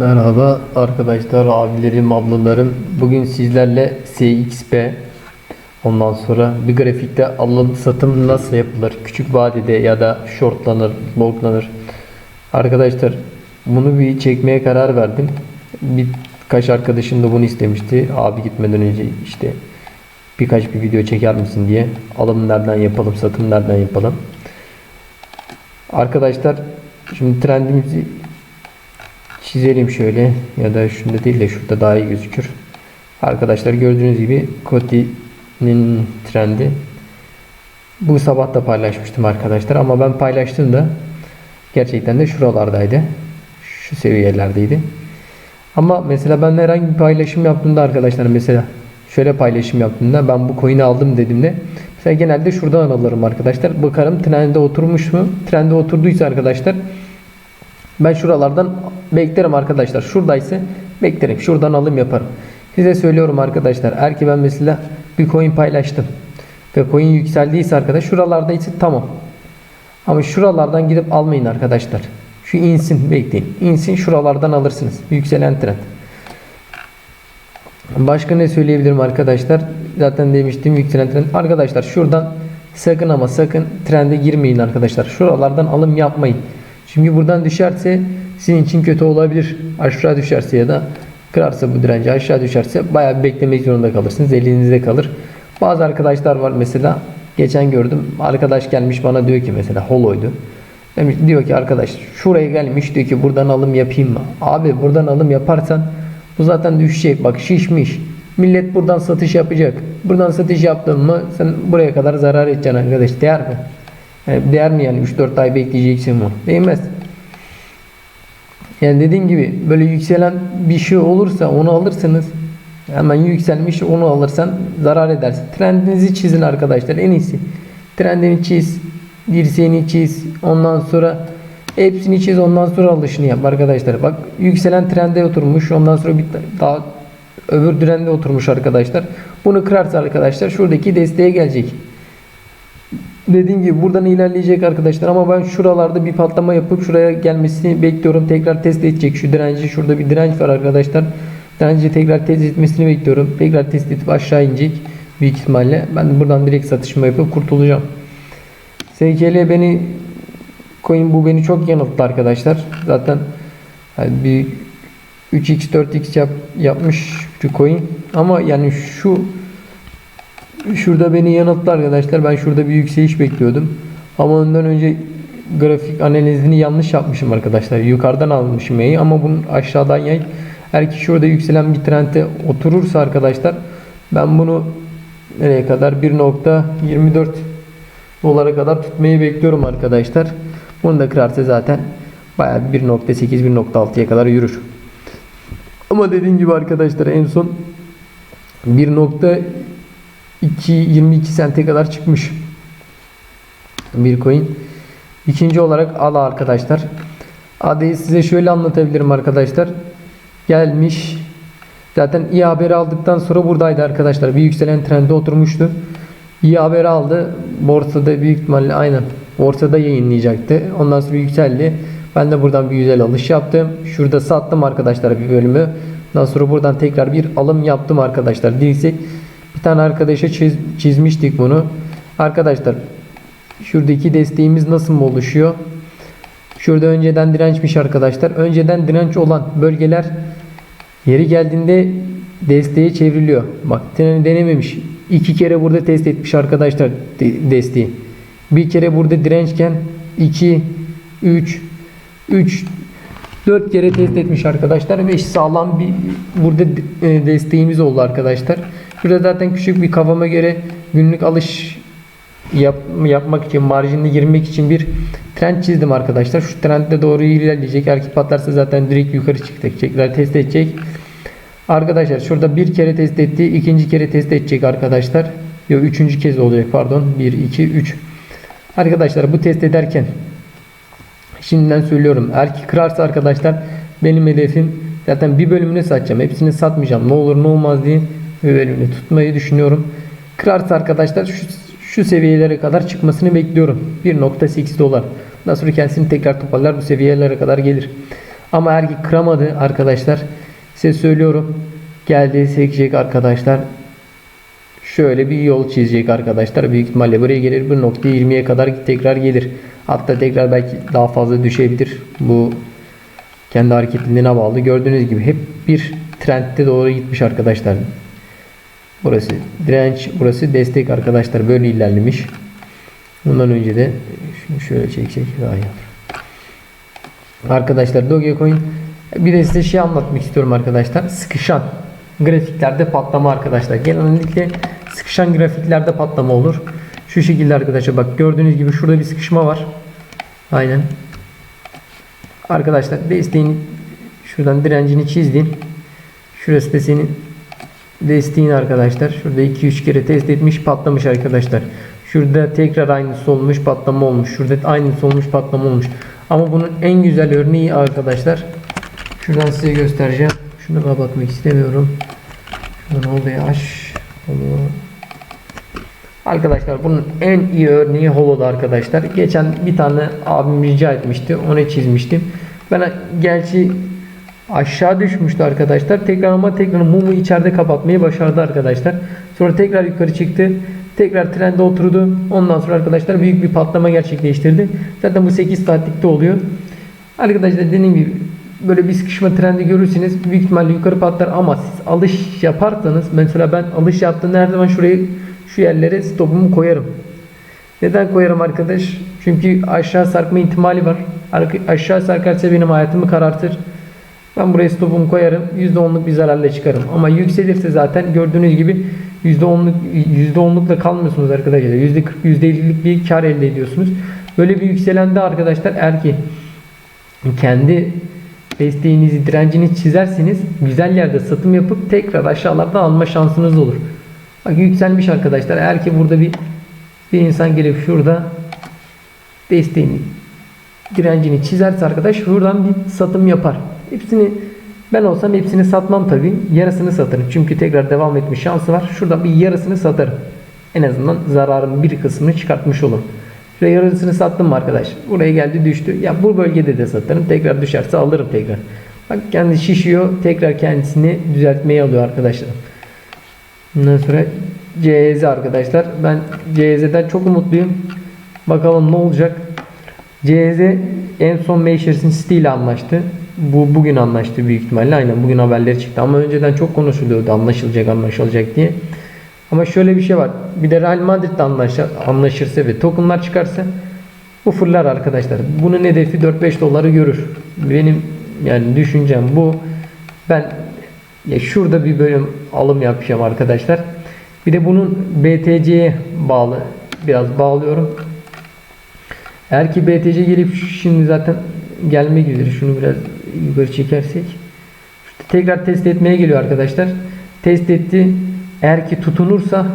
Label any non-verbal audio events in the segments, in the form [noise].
Merhaba arkadaşlar, abilerim, ablalarım. Bugün sizlerle SXP ondan sonra bir grafikte alım satım nasıl yapılır? Küçük vadede ya da shortlanır, longlanır. Arkadaşlar bunu bir çekmeye karar verdim. Birkaç arkadaşım da bunu istemişti. Abi gitmeden önce işte birkaç bir video çeker misin diye. Alım nereden yapalım, satım nereden yapalım. Arkadaşlar şimdi trendimizi çizelim şöyle ya da şunda değil de şurada daha iyi gözükür. Arkadaşlar gördüğünüz gibi Coty'nin trendi. Bu sabah da paylaşmıştım arkadaşlar ama ben paylaştığımda gerçekten de şuralardaydı. Şu seviyelerdeydi. Ama mesela ben herhangi bir paylaşım yaptığımda arkadaşlar mesela şöyle paylaşım yaptığımda ben bu coin'i aldım dediğimde mesela genelde şuradan alırım arkadaşlar. Bakarım trende oturmuş mu? Trende oturduysa arkadaşlar ben şuralardan beklerim arkadaşlar. Şuradaysa beklerim. Şuradan alım yaparım. Size söylüyorum arkadaşlar. Eğer ki ben mesela bir coin paylaştım. Ve coin yükseldiyse arkadaş şuralarda ise tamam. Ama şuralardan gidip almayın arkadaşlar. Şu insin bekleyin. İnsin şuralardan alırsınız. Yükselen trend. Başka ne söyleyebilirim arkadaşlar? Zaten demiştim yükselen trend. Arkadaşlar şuradan sakın ama sakın trende girmeyin arkadaşlar. Şuralardan alım yapmayın. Çünkü buradan düşerse sizin için kötü olabilir. Aşağı düşerse ya da kırarsa bu direnci aşağı düşerse bayağı beklemek zorunda kalırsınız. Elinizde kalır. Bazı arkadaşlar var mesela geçen gördüm. Arkadaş gelmiş bana diyor ki mesela holoydu. Demiş, diyor ki arkadaş şuraya gelmiş diyor ki buradan alım yapayım mı? Abi buradan alım yaparsan bu zaten düşecek. Bak şişmiş. Millet buradan satış yapacak. Buradan satış yaptın mı sen buraya kadar zarar edeceksin arkadaş. Değer mi? Yani değer mi yani 3-4 ay bekleyeceksin bu? Değmez. Yani dediğim gibi böyle yükselen bir şey olursa onu alırsınız. Hemen yükselmiş onu alırsan zarar edersin. Trendinizi çizin arkadaşlar en iyisi. Trendini çiz. Dirseğini çiz. Ondan sonra hepsini çiz ondan sonra alışını yap arkadaşlar. Bak yükselen trende oturmuş. Ondan sonra bir daha öbür trende oturmuş arkadaşlar. Bunu kırarsa arkadaşlar şuradaki desteğe gelecek. Dediğim gibi buradan ilerleyecek arkadaşlar ama ben şuralarda bir patlama yapıp şuraya gelmesini bekliyorum. Tekrar test edecek şu direnci. Şurada bir direnç var arkadaşlar. Direnci tekrar test etmesini bekliyorum. Tekrar test edip aşağı inecek büyük ihtimalle. Ben buradan direkt satışma yapıp kurtulacağım. SKL beni coin bu beni çok yanılttı arkadaşlar. Zaten yani bir 3x 4x yap, yapmış şu coin ama yani şu Şurada beni yanılttı arkadaşlar. Ben şurada bir yükseliş bekliyordum. Ama ondan önce grafik analizini yanlış yapmışım arkadaşlar. Yukarıdan almışım yayı ama bunun aşağıdan yay. Eğer ki şurada yükselen bir trende oturursa arkadaşlar ben bunu nereye kadar 1.24 dolara kadar tutmayı bekliyorum arkadaşlar. Bunu da kırarsa zaten bayağı 1.8 1.6'ya kadar yürür. Ama dediğim gibi arkadaşlar en son 1. 2 22 sente kadar çıkmış. Bir coin. İkinci olarak ADA arkadaşlar. ADA'yı size şöyle anlatabilirim arkadaşlar. Gelmiş. Zaten iyi haberi aldıktan sonra buradaydı arkadaşlar. Bir yükselen trende oturmuştu. İyi haberi aldı. Borsada büyük ihtimalle aynen. Borsada yayınlayacaktı. Ondan sonra yükseldi. Ben de buradan bir güzel alış yaptım. Şurada sattım arkadaşlar bir bölümü. Ondan sonra buradan tekrar bir alım yaptım arkadaşlar. Dirsek bir tane arkadaşa çiz, çizmiştik bunu. Arkadaşlar şuradaki desteğimiz nasıl mı oluşuyor? Şurada önceden dirençmiş arkadaşlar. Önceden direnç olan bölgeler yeri geldiğinde desteğe çevriliyor. Bak denememiş. İki kere burada test etmiş arkadaşlar desteği. Bir kere burada dirençken 2 3 3 4 kere test etmiş arkadaşlar ve sağlam bir burada e, desteğimiz oldu arkadaşlar. Burada zaten küçük bir kafama göre günlük alış yap, yapmak için, marjinle girmek için bir trend çizdim arkadaşlar. Şu trendde doğru ilerleyecek. Ki patlarsa zaten direkt yukarı çıkacak. Tekrar test edecek. Arkadaşlar şurada bir kere test etti. ikinci kere test edecek arkadaşlar. Yok üçüncü kez olacak pardon. 1, 2, 3. Arkadaşlar bu test ederken şimdiden söylüyorum. Ki kırarsa arkadaşlar benim hedefim zaten bir bölümünü satacağım. Hepsini satmayacağım. Ne olur ne olmaz diye bölümünü tutmayı düşünüyorum. Kırarsa arkadaşlar şu, şu seviyelere kadar çıkmasını bekliyorum. 1.8 dolar. Daha sonra kendisini tekrar toparlar bu seviyelere kadar gelir. Ama eğer ki kıramadı arkadaşlar size söylüyorum geldi sekecek arkadaşlar şöyle bir yol çizecek arkadaşlar. Büyük ihtimalle buraya gelir 1.20'ye kadar tekrar gelir. Hatta tekrar belki daha fazla düşebilir. Bu kendi hareketliliğine bağlı. Gördüğünüz gibi hep bir trendde doğru gitmiş arkadaşlar. Burası direnç, burası destek arkadaşlar. Böyle ilerlemiş. Bundan önce de şunu şöyle çeksek daha iyi olur. Arkadaşlar Dogecoin bir de size şey anlatmak istiyorum arkadaşlar. Sıkışan grafiklerde patlama arkadaşlar. Genellikle sıkışan grafiklerde patlama olur. Şu şekilde arkadaşlar bak gördüğünüz gibi şurada bir sıkışma var. Aynen. Arkadaşlar desteğin şuradan direncini çizdin. Şurası da senin desteğin arkadaşlar. Şurada 2-3 kere test etmiş patlamış arkadaşlar. Şurada tekrar aynısı olmuş patlama olmuş. Şurada aynısı olmuş patlama olmuş. Ama bunun en güzel örneği arkadaşlar. Şuradan size göstereceğim. Şunu kapatmak istemiyorum. Şuradan odaya aç. Onu Arkadaşlar bunun en iyi örneği Holo'da arkadaşlar. Geçen bir tane abim rica etmişti. Onu çizmiştim. Ben gerçi aşağı düşmüştü arkadaşlar. Tekrar ama tekrar mumu içeride kapatmayı başardı arkadaşlar. Sonra tekrar yukarı çıktı. Tekrar trende oturdu. Ondan sonra arkadaşlar büyük bir patlama gerçekleştirdi. Zaten bu 8 saatlikte oluyor. Arkadaşlar dediğim gibi böyle bir sıkışma trendi görürseniz büyük ihtimalle yukarı patlar ama siz alış yaparsanız mesela ben alış yaptığımda her zaman şurayı şu yerlere stopumu koyarım. Neden koyarım arkadaş? Çünkü aşağı sarkma ihtimali var. Aşağı sarkarsa benim hayatımı karartır. Ben buraya stopumu koyarım. %10'luk bir zararla çıkarım. Ama yükselirse zaten gördüğünüz gibi %10'luk %10'lukla kalmıyorsunuz arkadaşlar. %40 %50'lik bir kar elde ediyorsunuz. Böyle bir yükselende arkadaşlar eğer ki kendi desteğinizi, direncinizi çizerseniz güzel yerde satım yapıp tekrar aşağılarda alma şansınız olur. Bak yükselmiş arkadaşlar. Eğer ki burada bir bir insan gelip şurada desteğini direncini çizerse arkadaş şuradan bir satım yapar. Hepsini ben olsam hepsini satmam tabi. Yarısını satarım. Çünkü tekrar devam etme şansı var. Şuradan bir yarısını satarım. En azından zararın bir kısmını çıkartmış olurum. Şuraya yarısını sattım arkadaş? Buraya geldi düştü. Ya bu bölgede de satarım. Tekrar düşerse alırım tekrar. Bak kendi şişiyor. Tekrar kendisini düzeltmeye alıyor arkadaşlar. Bundan sonra CZ arkadaşlar. Ben CZ'den çok umutluyum. Bakalım ne olacak. CZ en son Manchester City ile anlaştı. Bu bugün anlaştı büyük ihtimalle. Aynen bugün haberleri çıktı. Ama önceden çok konuşuluyordu anlaşılacak anlaşılacak diye. Ama şöyle bir şey var. Bir de Real Madrid anlaşır, anlaşırsa ve tokenlar çıkarsa bu fırlar arkadaşlar. Bunun hedefi 4-5 doları görür. Benim yani düşüncem bu. Ben ya şurada bir bölüm alım yapacağım arkadaşlar. Bir de bunun BTC'ye bağlı biraz bağlıyorum. Eğer ki BTC gelip şimdi zaten gelmek üzere şunu biraz yukarı çekersek işte tekrar test etmeye geliyor arkadaşlar. Test etti. Eğer ki tutunursa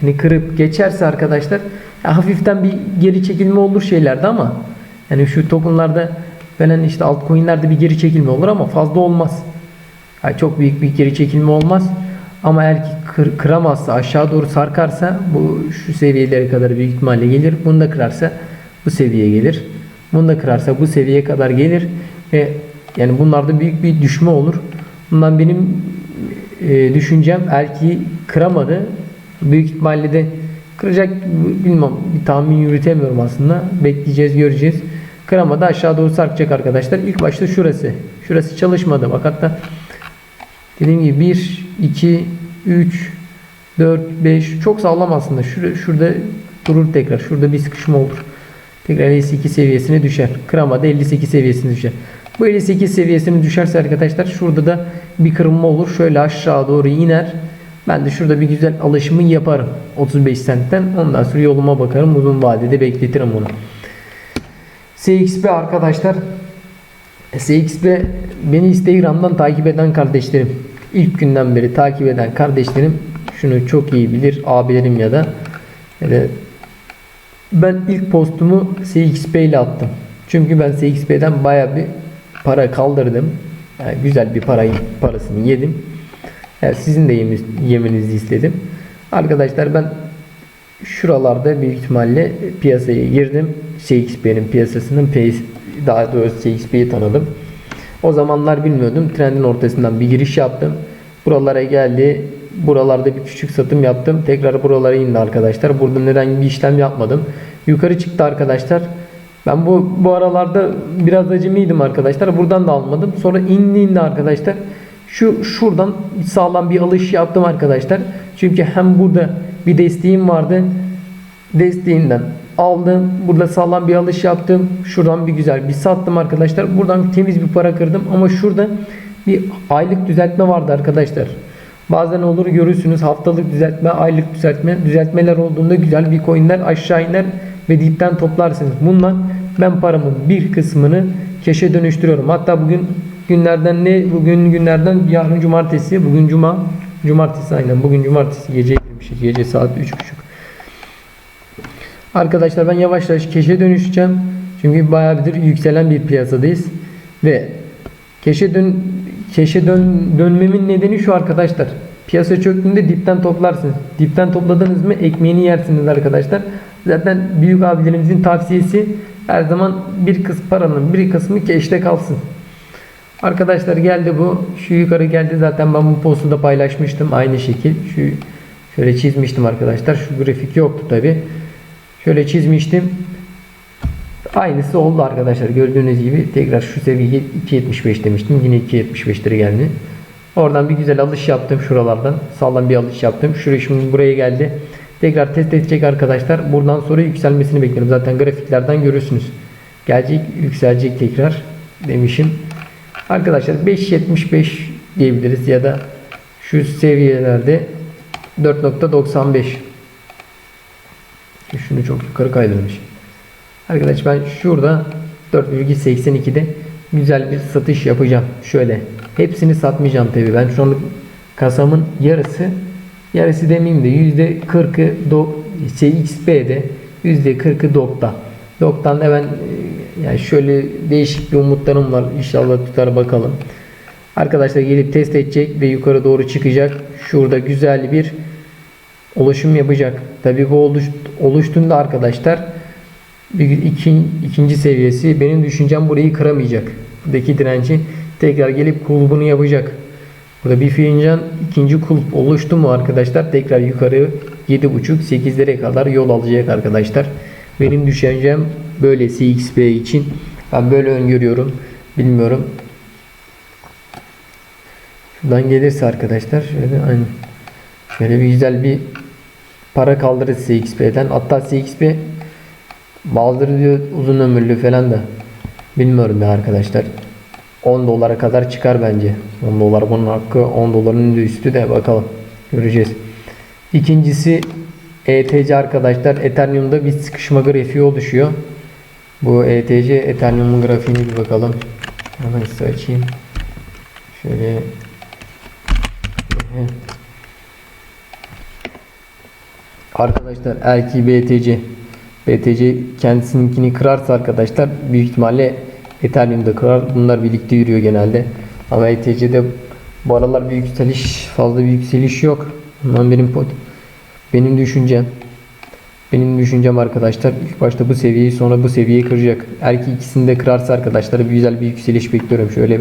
hani kırıp geçerse arkadaşlar ya hafiften bir geri çekilme olur şeylerde ama yani şu tokenlarda falan işte altcoin'lerde bir geri çekilme olur ama fazla olmaz. Yani çok büyük bir geri çekilme olmaz. Ama eğer ki kır, kıramazsa aşağı doğru sarkarsa bu şu seviyelere kadar büyük ihtimalle gelir. Bunu da kırarsa bu seviyeye gelir. Bunu da kırarsa bu seviyeye kadar gelir ve yani bunlarda büyük bir düşme olur. Bundan benim e, düşüncem ki kıramadı büyük ihtimalle de kıracak bilmem bir tahmin yürütemiyorum aslında. Bekleyeceğiz göreceğiz. Kıramadı aşağı doğru sarkacak arkadaşlar. İlk başta şurası. Şurası çalışmadı. Bak hatta dediğim gibi 1, 2, 3, 4, 5 çok sağlam aslında. Şurada, şurada durur tekrar. Şurada bir sıkışma olur. Tekrar 52 seviyesine düşer. Kıramadı 58 seviyesine düşer. Bu 58 seviyesine düşerse arkadaşlar şurada da bir kırılma olur. Şöyle aşağı doğru iner. Ben de şurada bir güzel alışımı yaparım. 35 sentten. Ondan sonra yoluma bakarım. Uzun vadede bekletirim onu. SXP arkadaşlar. SXP beni Instagram'dan takip eden kardeşlerim. ilk günden beri takip eden kardeşlerim şunu çok iyi bilir. Abilerim ya da ben ilk postumu SXP ile attım. Çünkü ben SXP'den baya bir para kaldırdım. Yani güzel bir parayı parasını yedim. Yani sizin de yemenizi istedim. Arkadaşlar ben şuralarda büyük ihtimalle piyasaya girdim. CXP'nin piyasasının daha doğrusu CXP'yi tanıdım. O zamanlar bilmiyordum. Trendin ortasından bir giriş yaptım. Buralara geldi. Buralarda bir küçük satım yaptım. Tekrar buralara indi arkadaşlar. Burada neden bir işlem yapmadım. Yukarı çıktı arkadaşlar. Ben bu bu aralarda biraz acemiydim arkadaşlar. Buradan da almadım. Sonra indi arkadaşlar. Şu şuradan sağlam bir alış yaptım arkadaşlar. Çünkü hem burada bir desteğim vardı. Desteğinden aldım. Burada sağlam bir alış yaptım. Şuradan bir güzel bir sattım arkadaşlar. Buradan temiz bir para kırdım. Ama şurada bir aylık düzeltme vardı arkadaşlar. Bazen olur görürsünüz haftalık düzeltme, aylık düzeltme. Düzeltmeler olduğunda güzel bir coinler aşağı iner ve dipten toplarsınız. Bundan ben paramın bir kısmını keşe dönüştürüyorum. Hatta bugün günlerden ne? Bugün günlerden yarın cumartesi, bugün cuma. Cumartesi aynen. Bugün cumartesi gece girmişiz. Gece saat 3.30. Arkadaşlar ben yavaş yavaş keşe dönüşeceğim. Çünkü bayağı bir yükselen bir piyasadayız. Ve keşe dön keşe dön, dönmemin nedeni şu arkadaşlar. Piyasa çöktüğünde dipten toplarsınız. Dipten topladınız mı ekmeğini yersiniz arkadaşlar. Zaten büyük abilerimizin tavsiyesi her zaman bir kız paranın bir kısmı keşte kalsın. Arkadaşlar geldi bu. Şu yukarı geldi zaten ben bu postu da paylaşmıştım aynı şekil. Şu şöyle çizmiştim arkadaşlar. Şu grafik yoktu tabi. Şöyle çizmiştim. Aynısı oldu arkadaşlar. Gördüğünüz gibi tekrar şu seviyeye 2.75 demiştim. Yine 2.75 lira geldi. Oradan bir güzel alış yaptım şuralardan. Sağlam bir alış yaptım. Şuraya şimdi buraya geldi. Tekrar test edecek arkadaşlar. Buradan sonra yükselmesini bekliyorum. Zaten grafiklerden görürsünüz. Gelecek, yükselecek tekrar demişim. Arkadaşlar 5.75 diyebiliriz ya da şu seviyelerde 4.95 şunu çok yukarı kaydırmış. Arkadaş ben şurada 4,82'de güzel bir satış yapacağım. Şöyle. Hepsini satmayacağım tabi. Ben şu anlık kasamın yarısı yarısı demeyeyim de %40'ı do, şey XP'de %40'ı DOG'da. DOG'dan da ben e, yani şöyle değişik bir umutlarım var. İnşallah tutar bakalım. Arkadaşlar gelip test edecek ve yukarı doğru çıkacak. Şurada güzel bir oluşum yapacak. Tabi bu oluş, oluştuğunda arkadaşlar bir iki, ikinci seviyesi benim düşüncem burayı kıramayacak. Buradaki direnci tekrar gelip kulübünü yapacak. Burada bir fincan ikinci kulüp oluştu mu arkadaşlar tekrar yukarı 7.5-8'lere kadar yol alacak arkadaşlar. Benim düşüncem böyle CXP için. Ben böyle öngörüyorum. Bilmiyorum. Şuradan gelirse arkadaşlar şöyle aynı. Şöyle bir güzel bir para kaldırır CXP'den. Hatta CXP bazıları diyor uzun ömürlü falan da. Bilmiyorum ya arkadaşlar. 10 dolara kadar çıkar bence. 10 dolar bunun hakkı 10 doların üstü de bakalım. Göreceğiz. İkincisi ETC arkadaşlar. Ethereum'da bir sıkışma grafiği oluşuyor. Bu ETC Ethereum'un grafiğini bir bakalım. Hemen size açayım. Şöyle Arkadaşlar erki BTC BTC kendisininkini kırarsa arkadaşlar büyük ihtimalle Ethereum'da kırar. Bunlar birlikte yürüyor genelde. Ama ETC'de bu aralar bir yükseliş fazla bir yükseliş yok. Ama benim pot benim düşüncem benim düşüncem arkadaşlar ilk başta bu seviyeyi sonra bu seviyeyi kıracak. Eğer ki ikisini de kırarsa arkadaşlar bir güzel bir yükseliş bekliyorum. Şöyle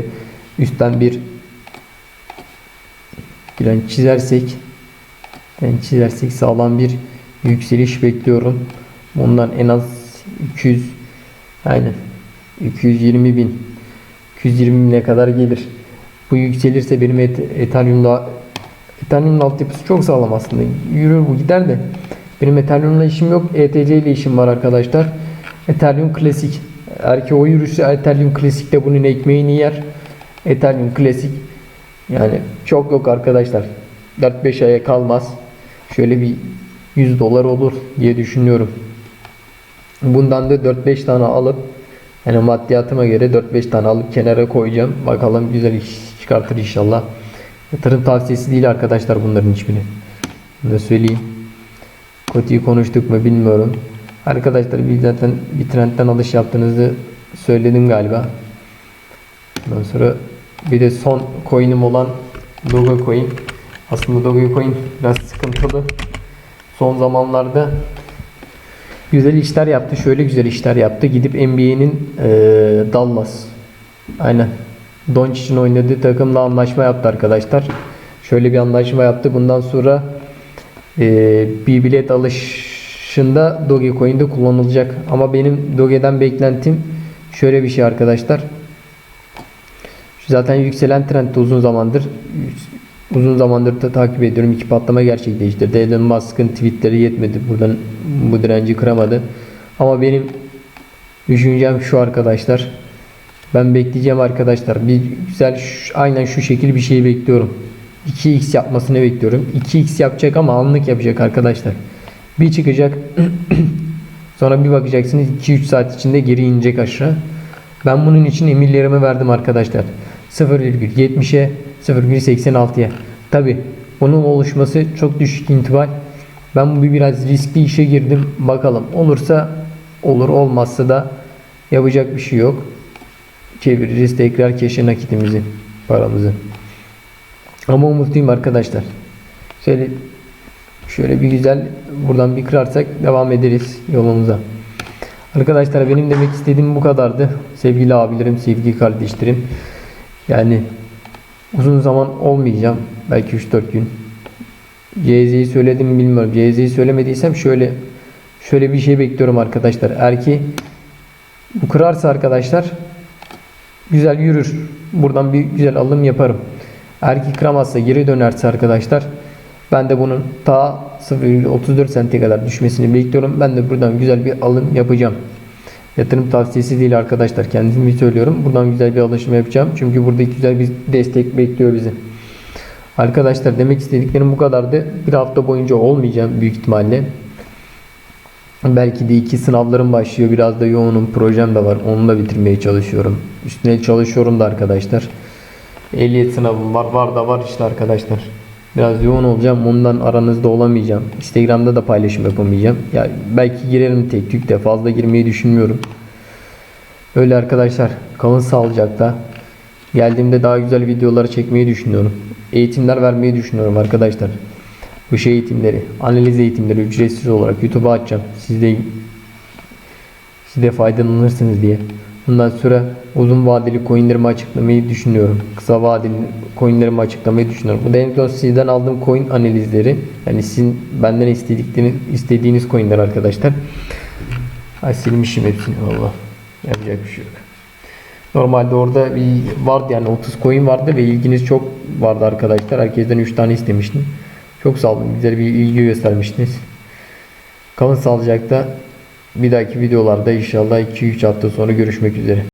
üstten bir plan çizersek yani çizersek sağlam bir yükseliş bekliyorum. Bundan en az 200 aynen 220 bin 220 bine kadar gelir. Bu yükselirse benim et, Ethereum'da Ethereum'un altyapısı çok sağlam aslında. Yürür bu gider de. Benim Ethereum'la işim yok. ETC ile işim var arkadaşlar. Ethereum klasik. Eğer ki o yürürse Ethereum klasik de bunun ekmeğini yer. Ethereum klasik. Yani çok yok arkadaşlar. 4-5 aya kalmaz. Şöyle bir 100 dolar olur diye düşünüyorum. Bundan da 4-5 tane alıp yani maddiyatıma göre 4-5 tane alıp kenara koyacağım. Bakalım güzel iş çıkartır inşallah. Yatırım tavsiyesi değil arkadaşlar bunların hiçbiri. Bunu da söyleyeyim. Koti'yi konuştuk mu bilmiyorum. Arkadaşlar bir zaten bir trendten alış yaptığınızı söyledim galiba. Ondan sonra bir de son coin'im olan Dogecoin. Aslında Dogecoin biraz sıkıntılı. Son zamanlarda güzel işler yaptı. Şöyle güzel işler yaptı. Gidip NBA'nin e, Dallas aynen Doncic'in oynadığı takımla anlaşma yaptı arkadaşlar. Şöyle bir anlaşma yaptı. Bundan sonra e, bir bilet alışında Dogecoin'de kullanılacak. Ama benim Doge'den beklentim şöyle bir şey arkadaşlar. Zaten yükselen trendde uzun zamandır uzun zamandır da takip ediyorum. İki patlama gerçekleştirdi. Elon Musk'ın tweetleri yetmedi. Buradan bu direnci kıramadı. Ama benim düşüncem şu arkadaşlar. Ben bekleyeceğim arkadaşlar. Bir güzel aynen şu şekil bir şey bekliyorum. 2x yapmasını bekliyorum. 2x yapacak ama anlık yapacak arkadaşlar. Bir çıkacak. [clears throat] Sonra bir bakacaksınız 2-3 saat içinde geri inecek aşağı. Ben bunun için emirlerimi verdim arkadaşlar. 0,70'e 0,86'ya. Tabi bunun oluşması çok düşük intibal. Ben bu biraz riskli işe girdim. Bakalım olursa olur olmazsa da yapacak bir şey yok. Çeviririz tekrar keşe nakitimizi paramızı. Ama umutluyum arkadaşlar. Şöyle şöyle bir güzel buradan bir kırarsak devam ederiz yolumuza. Arkadaşlar benim demek istediğim bu kadardı. Sevgili abilerim, sevgili kardeşlerim. Yani uzun zaman olmayacağım. Belki 3-4 gün. CZ'yi söyledim mi bilmiyorum. CZ'yi söylemediysem şöyle şöyle bir şey bekliyorum arkadaşlar. Eğer ki bu kırarsa arkadaşlar güzel yürür. Buradan bir güzel alım yaparım. Eğer ki kıramazsa geri dönerse arkadaşlar ben de bunun ta 0,34 sente kadar düşmesini bekliyorum. Ben de buradan güzel bir alım yapacağım. Yatırım tavsiyesi değil arkadaşlar. Kendimi söylüyorum. Buradan güzel bir alışım yapacağım. Çünkü burada güzel bir destek bekliyor bizi. Arkadaşlar demek istediklerim bu kadardı. Bir hafta boyunca olmayacağım büyük ihtimalle. Belki de iki sınavlarım başlıyor. Biraz da yoğunum. Projem de var. Onu da bitirmeye çalışıyorum. Üstüne çalışıyorum da arkadaşlar. Ehliyet sınavım var. Var da var işte arkadaşlar. Biraz yoğun olacağım. Ondan aranızda olamayacağım. Instagram'da da paylaşım yapamayacağım. Ya belki girerim tek tük de fazla girmeyi düşünmüyorum. Öyle arkadaşlar. Kalın sağlıcakla. Geldiğimde daha güzel videoları çekmeyi düşünüyorum. Eğitimler vermeyi düşünüyorum arkadaşlar. Bu şey eğitimleri, analiz eğitimleri ücretsiz olarak YouTube'a açacağım. Siz de siz de faydalanırsınız diye. Sonra uzun vadeli coinlerimi açıklamayı düşünüyorum. Kısa vadeli coinlerimi açıklamayı düşünüyorum. Bu da en son sizden aldığım coin analizleri. Yani sizin benden istedikleriniz, istediğiniz coinler arkadaşlar. Ay silmişim hepsini valla. Yapacak bir şey yok. Normalde orada bir vardı yani 30 coin vardı ve ilginiz çok vardı arkadaşlar. Herkesten 3 tane istemiştim. Çok sağ olun. Güzel bir ilgi göstermiştiniz. Kalın sağlıcakla. Bir dahaki videolarda inşallah 2-3 hafta sonra görüşmek üzere.